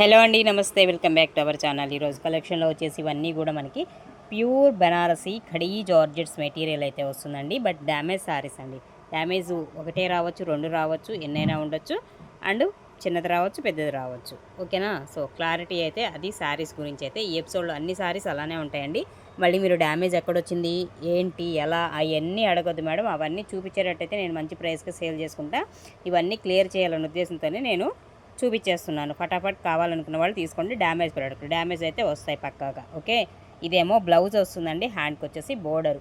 Hello అండి నమస్తే. Welcome back to our channel. ఈరోజు కలెక్షన్లో వచ్చేసి ఇవన్నీ కూడా మనకి pure Banarasi khaddi georgettes material అయితే వస్తుందండి. బట్ డ్యామేజ్ సారీస్ అండి. డ్యామేజ్ ఒకటే రావచ్చు రెండు రావచ్చు ఎన్నైనా ఉండొచ్చు. అండ్ చిన్నది రావచ్చు పెద్దది రావచ్చు. ఓకేనా? సో క్లారిటీ అయితే అది శారీస్ గురించి అయితే ఈ ఎపిసోడ్లో అన్ని శారీస్ అలానే ఉంటాయండి. మళ్ళీ మీరు డ్యామేజ్ ఎక్కడొచ్చింది ఏంటి ఎలా అవన్నీ అడగొద్దు మేడం. అవన్నీ చూపించేటట్టయితే నేను మంచి ప్రైస్కి సేల్ చేసుకుంటా. ఇవన్నీ క్లియర్ చేయాలనే ఉద్దేశంతోనే నేను చూపించేస్తున్నాను. ఫటాఫట్ కావాలనుకున్న వాళ్ళు తీసుకోండి డ్యామేజ్ ప్రోడక్ట్ డ్యామేజ్ అయితే వస్తాయి పక్కాగా ఓకే? ఇదేమో బ్లౌజ్ వస్తుందండి హ్యాండ్కి వచ్చేసి బోర్డర్.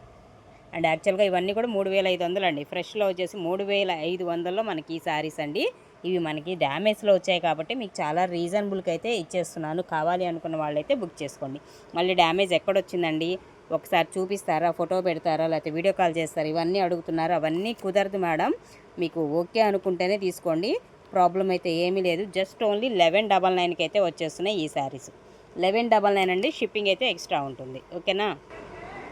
అండ్ యాక్చువల్గా ఇవన్నీ కూడా మూడు వేల ఐదు వందలు అండి. ఫ్రెష్లో వచ్చేసి మూడు వేల ఐదు వందల్లో మనకి ఈ శారీస్ అండి. ఇవి మనకి డ్యామేజ్లో వచ్చాయి కాబట్టి మీకు చాలా రీజనబుల్కి అయితే ఇచ్చేస్తున్నాను. కావాలి అనుకున్న వాళ్ళైతే బుక్ చేసుకోండి. మళ్ళీ డ్యామేజ్ ఎక్కడొచ్చిందండి? ఒకసారి చూపిస్తారా? ఫోటో పెడతారా? లేకపోతే వీడియో కాల్ చేస్తారా? ఇవన్నీ అడుగుతున్నారు? అవన్నీ కుదరదు మేడం. మీకు ఓకే అనుకుంటేనే తీసుకోండి. ప్రాబ్లం అయితే ఏమీ లేదు. జస్ట్ ఓన్లీ లెవెన్ డబల్ నైన్కి అయితే వచ్చేస్తున్నాయి ఈ శారీస్. లెవెన్ డబల్ నైన్ అండి షిప్పింగ్ అయితే ఎక్స్ట్రా ఉంటుంది. ఓకేనా?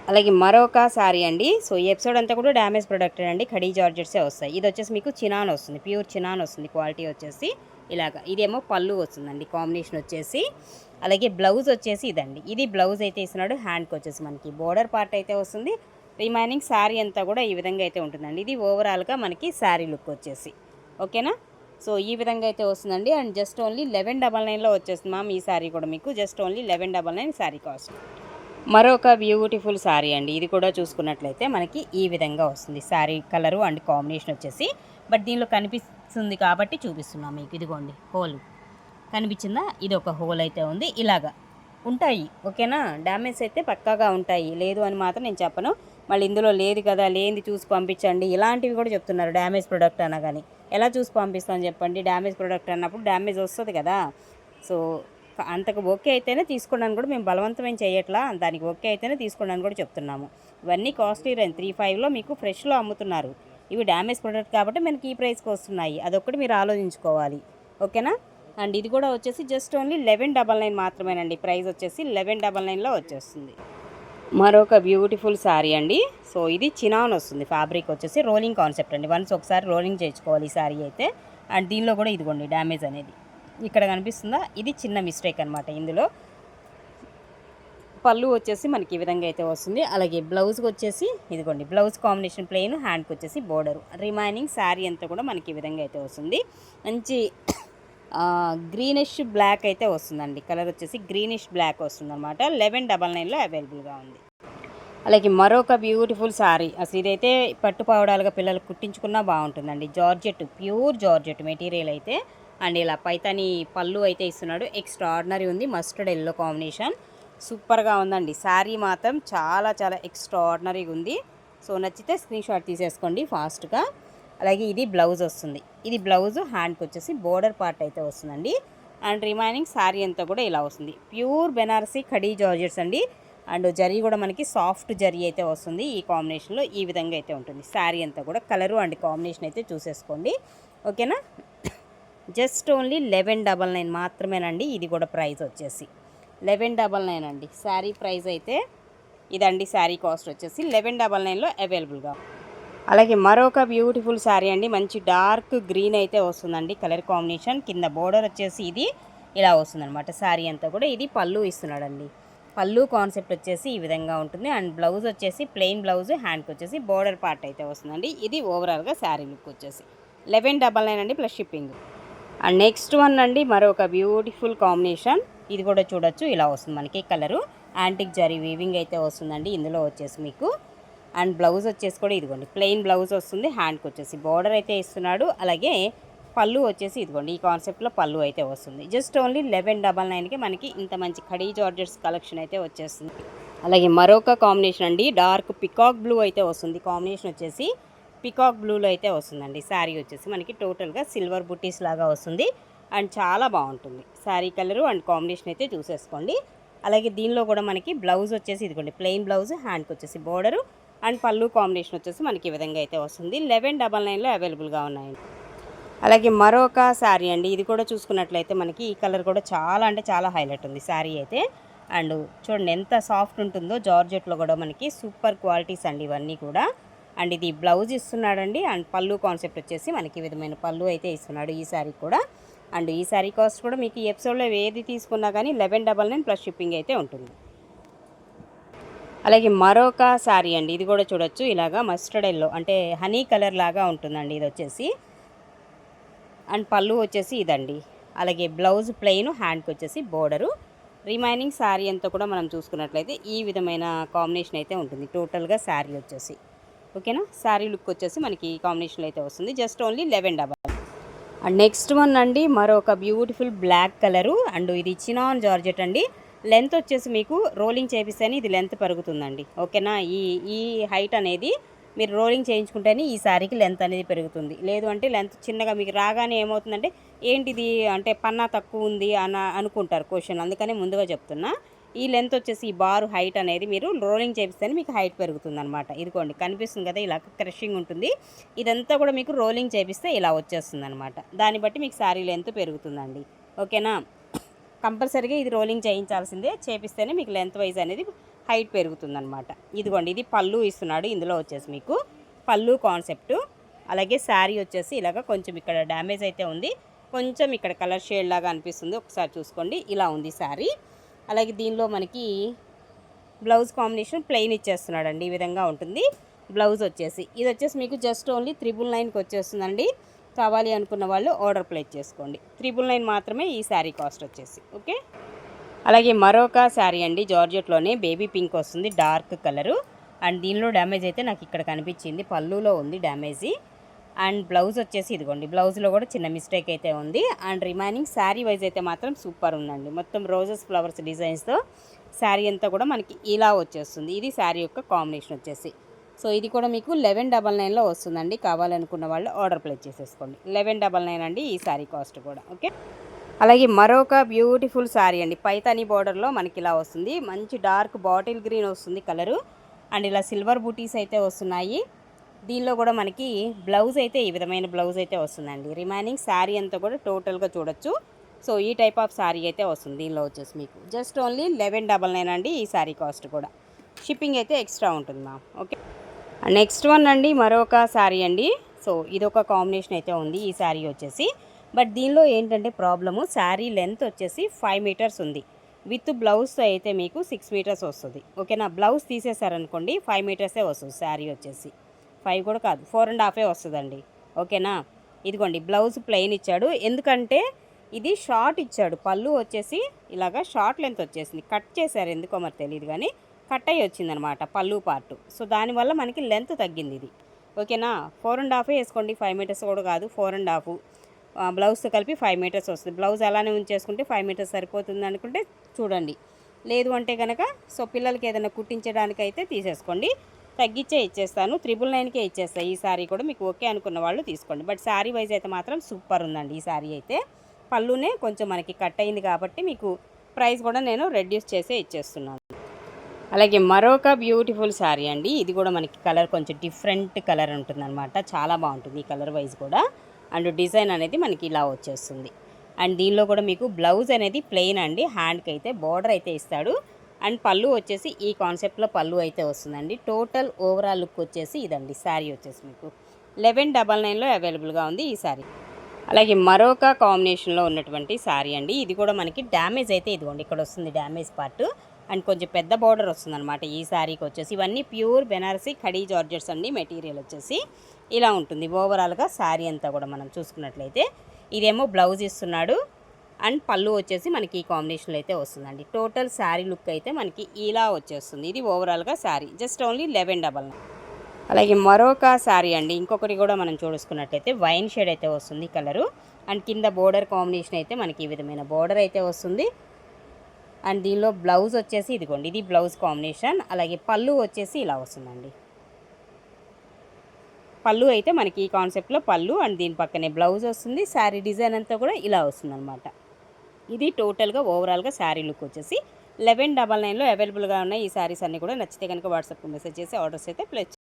అలాగే మరొక శారీ అండి. సో ఈ ఎపిసోడ్ అంతా కూడా డ్యామేజ్ ప్రొడక్ట్ అండి. ఖడీ జార్జెట్సే వస్తాయి. ఇది వచ్చేసి మీకు చినాన్ వస్తుంది. ప్యూర్ చినాన్ వస్తుంది. క్వాలిటీ వచ్చేసి ఇలాగ. ఇదేమో పళ్ళు వస్తుందండి. కాంబినేషన్ వచ్చేసి. అలాగే బ్లౌజ్ వచ్చేసి ఇదండి. ఇది బ్లౌజ్ అయితే ఇస్తున్నాడు. హ్యాండ్కి వచ్చేసి మనకి బోర్డర్ పార్ట్ అయితే వస్తుంది. రిమైనింగ్ శారీ అంతా కూడా ఈ విధంగా అయితే ఉంటుందండి. ఇది ఓవరాల్గా మనకి శారీ లుక్ వచ్చేసి. ఓకేనా? సో ఈ విధంగా అయితే వస్తుందండి. And just only eleven double నైన్లో వచ్చేస్తుంది మ్యామ్ ఈ శారీ కూడా మీకు. Just only eleven double nine sari cost. మరొక బ్యూటిఫుల్ శారీ అండి. ఇది కూడా చూసుకున్నట్లయితే మనకి ఈ విధంగా వస్తుంది. శారీ కలరు అండ్ కాంబినేషన్ వచ్చేసి బట్ దీనిలో కనిపిస్తుంది కాబట్టి చూపిస్తున్నాం మీకు. ఇదిగోండి హోల్. కనిపించిందా? ఇది ఒక హోల్ అయితే ఉంది. ఇలాగా ఉంటాయి. ఓకేనా? డ్యామేజ్ అయితే పక్కాగా ఉంటాయి. లేదు అని మాత్రం నేను చెప్పను. మళ్ళీ ఇందులో లేదు కదా లేనిది చూసి పంపించండి. ఇలాంటివి కూడా చెప్తున్నారు డ్యామేజ్ ప్రోడక్ట్ అన్నా కానీ. ఎలా చూసి పంపిస్తాం చెప్పండి? డ్యామేజ్ ప్రోడక్ట్ అన్నప్పుడు డ్యామేజ్ వస్తుంది కదా. సో అంతకు ఓకే అయితేనే తీసుకోవడానికి కూడా మేము బలవంతమేం చేయట్లా. దానికి ఓకే అయితేనే తీసుకోవడానికి కూడా చెప్తున్నాము. ఇవన్నీ కాస్ట్లీ రేంజ్. త్రీ ఫైవ్లో మీకు ఫ్రెష్లో అమ్ముతున్నారు. ఇవి డ్యామేజ్ ప్రోడక్ట్ కాబట్టి మనకి ఈ ప్రైస్కి వస్తున్నాయి. అదొకటి మీరు ఆలోచించుకోవాలి. ఓకేనా? అండ్ ఇది కూడా వచ్చేసి just only eleven double nine మాత్రమేనండి. ప్రైస్ వచ్చేసి లెవెన్ డబల్ నైన్లో వచ్చేస్తుంది. మరొక బ్యూటిఫుల్ శారీ అండి. సో ఇది చినాన్ వస్తుంది ఫ్యాబ్రిక్ వచ్చేసి రోలింగ్ కాన్సెప్ట్ అండి. వన్స్ ఒకసారి రోలింగ్ చేయించుకోవాలి ఈ శారీ అయితే. అండ్ దీనిలో కూడా ఇదిగోండి డ్యామేజ్ అనేది. ఇక్కడ కనిపిస్తుందా? ఇది చిన్న మిస్టేక్ అనమాట ఇందులో. పళ్ళు వచ్చేసి మనకి ఈ విధంగా అయితే వస్తుంది. అలాగే బ్లౌజ్కి వచ్చేసి ఇదిగోండి బ్లౌజ్ కాంబినేషన్ ప్లెయిన్ హ్యాండ్కి వచ్చేసి బోర్డర్ రిమైనింగ్ శారీ అంతా కూడా మనకి ఈ విధంగా అయితే వస్తుంది. మంచి గ్రీనిష్ బ్లాక్ అయితే వస్తుందండి. కలర్ వచ్చేసి గ్రీనిష్ బ్లాక్ వస్తుంది అనమాట లెవెన్ డబల్ నైన్లో అవైలబుల్గా ఉంది. అలాగే మరొక బ్యూటిఫుల్ శారీ అసలు ఇదైతే పట్టు పావడాలుగా పిల్లలు కుట్టించుకున్నా బాగుంటుందండి. జార్జెట్ ప్యూర్ జార్జెట్ మెటీరియల్ అయితే. అండ్ ఇలా పైతాని పళ్ళు అయితే ఇస్తున్నాడు. ఎక్స్ట్రా ఆర్డినరీ ఉంది మస్టర్డ్ ఎల్లో కాంబినేషన్ సూపర్గా ఉందండి. శారీ మాత్రం చాలా చాలా ఎక్స్ట్రా ఆర్డినరీగా ఉంది. సో నచ్చితే స్క్రీన్ షాట్ తీసేసుకోండి ఫాస్ట్గా అలాగే ఇది బ్లౌజ్ వస్తుంది. ఇది బ్లౌజ్ హ్యాండ్కి వచ్చేసి బోర్డర్ పార్ట్ అయితే వస్తుందండి. అండ్ రిమైనింగ్ శారీ అంతా కూడా ఇలా వస్తుంది. ప్యూర్ బెనారసీ ఖడీ జార్జెట్స్ అండి. అండ్ జరీ కూడా మనకి సాఫ్ట్ జరీ అయితే వస్తుంది. ఈ కాంబినేషన్లో ఈ విధంగా అయితే ఉంటుంది. శారీ అంతా కూడా కలరు అండ్ కాంబినేషన్ అయితే చూసేసుకోండి. ఓకేనా? Just only eleven double nine మాత్రమేనండి. ఇది కూడా ప్రైస్ వచ్చేసి లెవెన్ డబల్ నైన్ అండి. శారీ ప్రైస్ అయితే ఇదండి శారీ కాస్ట్ వచ్చేసి లెవెన్ డబల్ నైన్లో అవైలబుల్గా అలాగే మరొక బ్యూటిఫుల్ శారీ అండి. మంచి డార్క్ గ్రీన్ అయితే వస్తుందండి. కలర్ కాంబినేషన్ కింద బోర్డర్ వచ్చేసి ఇది ఇలా వస్తుందన్నమాట. శారీ అంతా కూడా ఇది పళ్ళు ఇస్తున్నాడండి. పళ్ళు కాన్సెప్ట్ వచ్చేసి ఈ విధంగా ఉంటుంది. అండ్ బ్లౌజ్ వచ్చేసి ప్లెయిన్ బ్లౌజ్ హ్యాండ్కి వచ్చేసి బోర్డర్ పార్ట్ అయితే వస్తుందండి. ఇది ఓవరాల్గా శారీ లుక్ వచ్చేసి. లెవెన్ డబల్ నైన్ అండి plus shipping and next one అండి మరొక బ్యూటిఫుల్ కాంబినేషన్ ఇది కూడా చూడొచ్చు. ఇలా వస్తుంది మనకి కలరు యాంటిక్ జరీ వీవింగ్ అయితే వస్తుందండి. ఇందులో వచ్చేసి మీకు అండ్ బ్లౌజ్ వచ్చేసి కూడా ఇదిగోండి ప్లెయిన్ బ్లౌజ్ వస్తుంది హ్యాండ్కి వచ్చేసి బార్డర్ అయితే ఇస్తున్నాడు అలాగే పళ్ళు వచ్చేసి ఇదిగోండి ఈ కాన్సెప్ట్లో పళ్ళు అయితే వస్తుంది. జస్ట్ ఓన్లీ లెవెన్ డబల్ నైన్కి మనకి ఇంత మంచి ఖడీ జార్జెట్స్ కలెక్షన్ అయితే వచ్చేస్తుంది. అలాగే మరొక కాంబినేషన్ అండి డార్క్ పికాక్ బ్లూ అయితే వస్తుంది కాంబినేషన్ వచ్చేసి పికాక్ బ్లూలో అయితే వస్తుందండి. శారీ వచ్చేసి మనకి టోటల్గా సిల్వర్ బుట్టీస్ లాగా వస్తుంది అండ్ చాలా బాగుంటుంది. శారీ కలరు అండ్ కాంబినేషన్ అయితే చూసేసుకోండి. అలాగే దీనిలో కూడా మనకి బ్లౌజ్ వచ్చేసి ఇదిగోండి ప్లెయిన్ బ్లౌజ్ హ్యాండ్కి వచ్చేసి బోర్డరు అండ్ పళ్ళు కాంబినేషన్ వచ్చేసి మనకి ఈ విధంగా అయితే వస్తుంది. లెవెన్ డబల్ నైన్లో అవైలబుల్గా ఉన్నాయండి అలాగే మరొక శారీ అండి ఇది కూడా చూసుకున్నట్లయితే మనకి ఈ కలర్ కూడా చాలా అంటే చాలా హైలైట్ ఉంది శారీ అయితే. అండ్ చూడండి ఎంత సాఫ్ట్ ఉంటుందో జార్జెట్లో కూడా మనకి సూపర్ క్వాలిటీస్ అండి ఇవన్నీ కూడా. అండ్ ఇది బ్లౌజ్ ఇస్తున్నాడండి అండ్ పళ్ళు కాన్సెప్ట్ వచ్చేసి మనకి ఈ విధమైన పళ్ళు అయితే ఇస్తున్నాడు ఈ శారీ కూడా. అండ్ ఈ శారీ కాస్ట్ కూడా మీకు ఎపిసోడ్లో ఏది తీసుకున్నా కానీ eleven double nine plus shipping అయితే ఉంటుంది. అలాగే మరొక శారీ అండి ఇది కూడా చూడొచ్చు. ఇలాగా మస్టర్డ్ ఎల్లో అంటే హనీ కలర్ లాగా ఉంటుందండి ఇది వచ్చేసి. అండ్ పళ్ళు వచ్చేసి ఇదండి. అలాగే బ్లౌజ్ ప్లెయిన్ హ్యాండ్కి వచ్చేసి బోర్డరు రిమైనింగ్ శారీ అంతా కూడా మనం చూసుకున్నట్లయితే ఈ విధమైన కాంబినేషన్ అయితే ఉంటుంది. టోటల్గా శారీ వచ్చేసి. ఓకేనా శారీ లుక్ వచ్చేసి మనకి కాంబినేషన్ అయితే వస్తుంది. Just only eleven double and next one అండి మరొక బ్యూటిఫుల్ బ్లాక్ కలరు అండ్ ఇది చినాన్ జార్జెట్ అండి. లెంత్ వచ్చేసి మీకు రోలింగ్ చేపిస్తేనే ఇది లెంత్ పెరుగుతుందండి. ఓకేనా? ఈ ఈ హైట్ అనేది మీరు రోలింగ్ చేయించుకుంటేనే ఈ శారీకి లెంత్ అనేది పెరుగుతుంది. లేదు అంటే లెంత్ చిన్నగా మీకు రాగానే ఏమవుతుందంటే ఏంటిది అంటే పన్నా తక్కువ ఉంది అన్న అనుకుంటారు క్వశ్చన్. అందుకని ముందుగా చెప్తున్నా. ఈ లెంత్ వచ్చేసి ఈ బారు హైట్ అనేది మీరు రోలింగ్ చేపిస్తేనే మీకు హైట్ పెరుగుతుంది అనమాట ఇదిగోండి కనిపిస్తుంది కదా ఇలా క్రషింగ్ ఉంటుంది. ఇదంతా కూడా మీకు రోలింగ్ చేపిస్తే ఇలా వచ్చేస్తుంది అనమాట దాన్ని బట్టి మీకు శారీ లెంత్ పెరుగుతుందండి. ఓకేనా? కంపల్సరీగా ఇది రోలింగ్ చేయించాల్సిందే. చేపిస్తేనే మీకు లెంత్ వైజ్ అనేది హైట్ పెరుగుతుందనమాట ఇదిగోండి ఇది పళ్ళు ఇస్తున్నాడు. ఇందులో వచ్చేసి మీకు పళ్ళు కాన్సెప్ట్ అలాగే శారీ వచ్చేసి ఇలాగ కొంచెం ఇక్కడ డ్యామేజ్ అయితే ఉంది. కొంచెం ఇక్కడ కలర్ షేడ్ లాగా అనిపిస్తుంది. ఒకసారి చూసుకోండి ఇలా ఉంది శారీ. అలాగే దీనిలో మనకి బ్లౌజ్ కాంబినేషన్ ప్లెయిన్ ఇచ్చేస్తున్నాడండి. ఈ విధంగా ఉంటుంది. బ్లౌజ్ వచ్చేసి ఇది వచ్చేసి మీకు జస్ట్ ఓన్లీ త్రిబుల్ నైన్కి వచ్చేస్తుందండి. కావాలి అనుకున్న వాళ్ళు ఆర్డర్ ప్లేస్ చేసుకోండి. త్రిబుల్ నైన్ మాత్రమే ఈ శారీ కాస్ట్ వచ్చేసి ఓకే? అలాగే మరొక శారీ అండి జార్జెట్లోనే బేబీ పింక్ వస్తుంది డార్క్ కలరు అండ్ దీనిలో డ్యామేజ్ అయితే నాకు ఇక్కడ కనిపించింది పళ్ళులో ఉంది డ్యామేజీ అండ్ బ్లౌజ్ వచ్చేసి ఇదిగోండి బ్లౌజ్లో కూడా చిన్న మిస్టేక్ అయితే ఉంది. అండ్ రిమైనింగ్ శారీ వైజ్ అయితే మాత్రం సూపర్ ఉందండి. మొత్తం రోజెస్ ఫ్లవర్స్ డిజైన్స్తో శారీ అంతా కూడా మనకి ఇలా వచ్చేస్తుంది. ఇది శారీ యొక్క కాంబినేషన్ వచ్చేసి. సో ఇది కూడా మీకు లెవెన్ డబల్ నైన్లో వస్తుందండి. కావాలనుకున్న వాళ్ళు ఆర్డర్ ప్లేస్ చేసేసుకోండి. లెవెన్ డబల్ నైన్ అండి ఈ శారీ కాస్ట్ కూడా. ఓకే? అలాగే మరొక బ్యూటిఫుల్ శారీ అండి. పైతాని బార్డర్లో మనకి ఇలా వస్తుంది. మంచి డార్క్ బాటిల్ గ్రీన్ వస్తుంది కలరు. అండ్ ఇలా సిల్వర్ బూటీస్ అయితే వస్తున్నాయి. దీనిలో కూడా మనకి బ్లౌజ్ అయితే ఈ విధమైన బ్లౌజ్ అయితే వస్తుందండి. రిమైనింగ్ శారీ అంతా కూడా టోటల్గా చూడొచ్చు. సో ఈ టైప్ ఆఫ్ శారీ అయితే వస్తుంది దీనిలో వచ్చేసి మీకు. Just only eleven double nine అండి ఈ శారీ కాస్ట్ కూడా. షిప్పింగ్ అయితే ఎక్స్ట్రా ఉంటుంది? Ma'am okay? నెక్స్ట్ వన్ అండి మరొక శారీ అండి. సో ఇదొక కాంబినేషన్ అయితే ఉంది ఈ శారీ వచ్చేసి. బట్ దీనిలో ఏంటంటే ప్రాబ్లము శారీ లెంత్ వచ్చేసి ఫైవ్ మీటర్స్ ఉంది. విత్ బ్లౌజ్ అయితే మీకు సిక్స్ మీటర్స్ వస్తుంది. ఓకేనా? బ్లౌజ్ తీసేసారనుకోండి ఫైవ్ మీటర్సే వస్తుంది శారీ వచ్చేసి. ఫైవ్ కూడా కాదు ఫోర్ అండ్ హాఫే వస్తుందండి. ఓకేనా? ఇదిగోండి బ్లౌజ్ ప్లెయిన్ ఇచ్చాడు. ఎందుకంటే ఇది షార్ట్ ఇచ్చాడు. పళ్ళు వచ్చేసి ఇలాగా షార్ట్ లెంత్ వచ్చేసింది. కట్ చేశారు ఎందుకో మరి తెలియదు కానీ కట్ అయ్యి వచ్చిందనమాట పళ్ళు పార్ట్ సో దానివల్ల మనకి లెంత్ తగ్గింది ఇది ఓకేనా? ఫోర్ అండ్ హాఫ్ వేసుకోండి. ఫైవ్ మీటర్స్ కూడా కాదు ఫోర్ అండ్ హాఫ్. బ్లౌజ్తో కలిపి ఫైవ్ మీటర్స్ వస్తుంది. బ్లౌజ్ అలానే ఉంచేసుకుంటే ఫైవ్ మీటర్స్ సరిపోతుంది అనుకుంటే చూడండి. లేదు అంటే కనుక సో పిల్లలకి ఏదైనా కుట్టించడానికి అయితే తీసేసుకోండి. తగ్గించే ఇచ్చేస్తాను. త్రిబుల్ నైన్కే ఇచ్చేస్తాను ఈ శారీ కూడా మీకు ఓకే అనుకున్న వాళ్ళు తీసుకోండి. బట్ శారీ వైజ్ అయితే మాత్రం సూపర్ ఉందండి ఈ శారీ అయితే. పళ్ళునే కొంచెం మనకి కట్ అయింది కాబట్టి మీకు ప్రైస్ కూడా నేను రెడ్యూస్ చేసే ఇచ్చేస్తున్నాను. అలాగే మరొక బ్యూటిఫుల్ శారీ అండి. ఇది కూడా మనకి కలర్ కొంచెం డిఫరెంట్ కలర్ ఉంటుందన్నమాట. చాలా బాగుంటుంది ఈ కలర్ వైజ్ కూడా. అండ్ డిజైన్ అనేది మనకి ఇలా వచ్చేస్తుంది. అండ్ దీనిలో కూడా మీకు బ్లౌజ్ అనేది ప్లెయిన్ అండి. హ్యాండ్కి అయితే బార్డర్ అయితే ఇస్తాడు. అండ్ పళ్ళు వచ్చేసి ఈ కాన్సెప్ట్లో పళ్ళు అయితే వస్తుందండి. టోటల్ ఓవరాల్ లుక్ వచ్చేసి ఇదండి. శారీ వచ్చేసి మీకు లెవెన్ డబల్ నైన్లో అవైలబుల్గా ఉంది ఈ శారీ. అలాగే మరొక కాంబినేషన్లో ఉన్నటువంటి శారీ అండి. ఇది కూడా మనకి డ్యామేజ్ అయితే ఇదిగోండి. ఇక్కడ వస్తుంది డ్యామేజ్ పార్ట్. అండ్ కొంచెం పెద్ద బార్డర్ వస్తుందన్నమాట ఈ శారీకి వచ్చేసి. ఇవన్నీ ప్యూర్ బెనారసీ ఖడీ జార్జెట్స్ అండి మెటీరియల్ వచ్చేసి ఇలా ఉంటుంది. ఓవరాల్గా శారీ అంతా కూడా మనం చూసుకున్నట్లయితే ఇదేమో బ్లౌజ్ ఇస్తున్నాడు. అండ్ పళ్ళు వచ్చేసి మనకి ఈ కాంబినేషన్లో అయితే వస్తుందండి. టోటల్ శారీ లుక్ అయితే మనకి ఇలా వచ్చేస్తుంది. ఇది ఓవరాల్గా sari. Just only eleven double అలాగే మరొక శారీ అండి. ఇంకొకటి కూడా మనం చూసుకున్నట్లయితే వైన్ షేడ్ అయితే వస్తుంది కలరు. అండ్ కింద బోర్డర్ కాంబినేషన్ అయితే మనకి ఈ విధమైన బోర్డర్ అయితే వస్తుంది. అండ్ దీనిలో బ్లౌజ్ వచ్చేసి ఇదిగోండి ఇది బ్లౌజ్ కాంబినేషన్ అలాగే పళ్ళు వచ్చేసి ఇలా వస్తుందండి. పళ్ళు అయితే మనకి ఈ కాన్సెప్ట్లో పళ్ళు అండ్ దీని పక్కనే బ్లౌజ్ వస్తుంది శారీ డిజైన్ అంతా కూడా ఇలా వస్తుందన్నమాట. ఇది టోటల్గా ఓవరాల్గా శారీ లుక్ వచ్చేసి లెవెన్ డబల్ నైన్లో అవైలబుల్గా ఉన్నాయి ఈ శారీస్ అన్నీ కూడా నచ్చితే కనుక వాట్సాప్కి మెసేజ్ చేసి ఆర్డర్స్ అయితే ప్లేస్